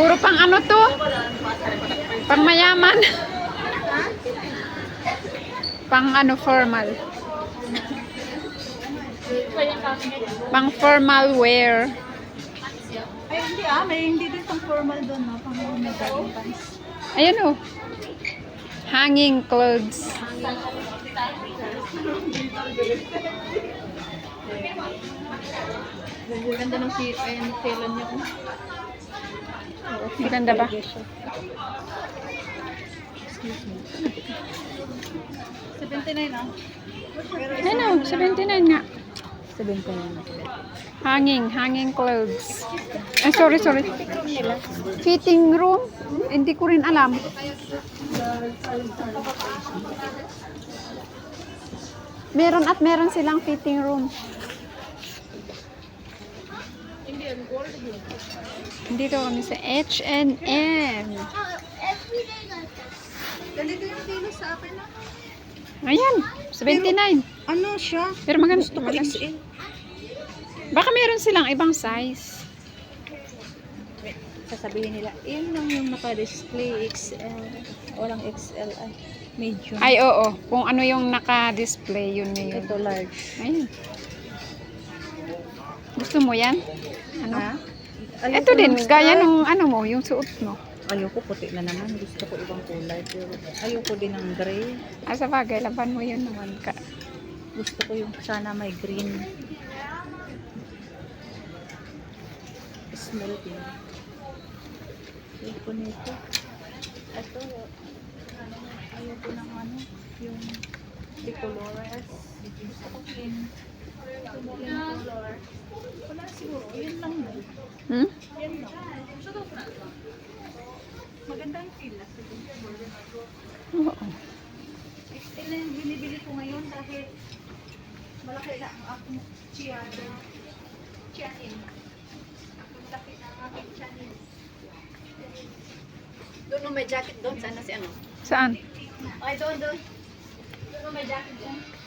Puro pang ano to? Pang mayaman. Pang ano formal. Pang formal wear. Ay, hindi ah. May hindi din pang formal doon, no? Pang may jogging pants. Ayan oh. Hanging clothes. Ganda ng tela niya. Maganda ba? Excuse me. 79 ah. Ano, 79 nga. 79. Hanging, hanging clothes. Eh, sorry, sorry. Fitting room? Hindi ko rin alam. Meron at meron silang fitting room. Dito kami sa H&M. Ganito yung kilo sa akin ah. Ayan, 79. Ano siya? Pero maganda. Gusto ko. XL. Baka meron silang ibang size. Sasabihin nila, yun lang yung naka-display XL. Walang XL ay medium. Ay, oo. Kung ano yung naka-display, yun na yun. Ito large. Ayun. Gusto mo yan? Ano? Ha? Ito din, gaya nung ano mo, yung suot mo. Ayoko puti na naman. Gusto ko ibang kulay. Pero ayoko din ng gray. Ah, sa bagay, laban mo yun naman ka. Gusto ko yung sana may green. Smell din. Ayoko nito. Ito, ano, ayoko ng ano, yung decolores. Gusto ko plain. Wala siguro. Yun lang na. Hmm? Yan lang. Maganda yung feel. Oo. XL na yung binibili ko ngayon dahil malaki na ang aking chiyado. Chiyanin. Malaki na ang aking chiyanin. Doon may jacket doon. Sana si ano? Saan? Ay, doon, doon. Doon may jacket doon.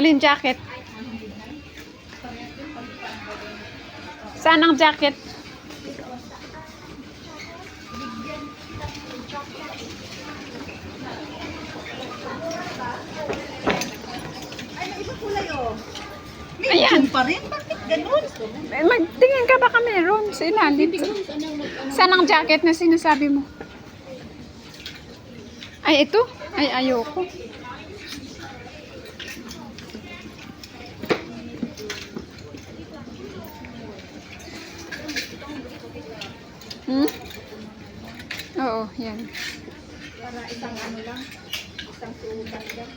159. Alin jacket? Saan ang jacket? Ayan. Pa rin? Bakit ganun? Eh, Magtingin ka baka meron sa ilalim. Saan ang jacket na sinasabi mo? Ay, ito? Ay, ayoko. Hmm? Oo, yan. Para isang ano lang, isang suutan lang.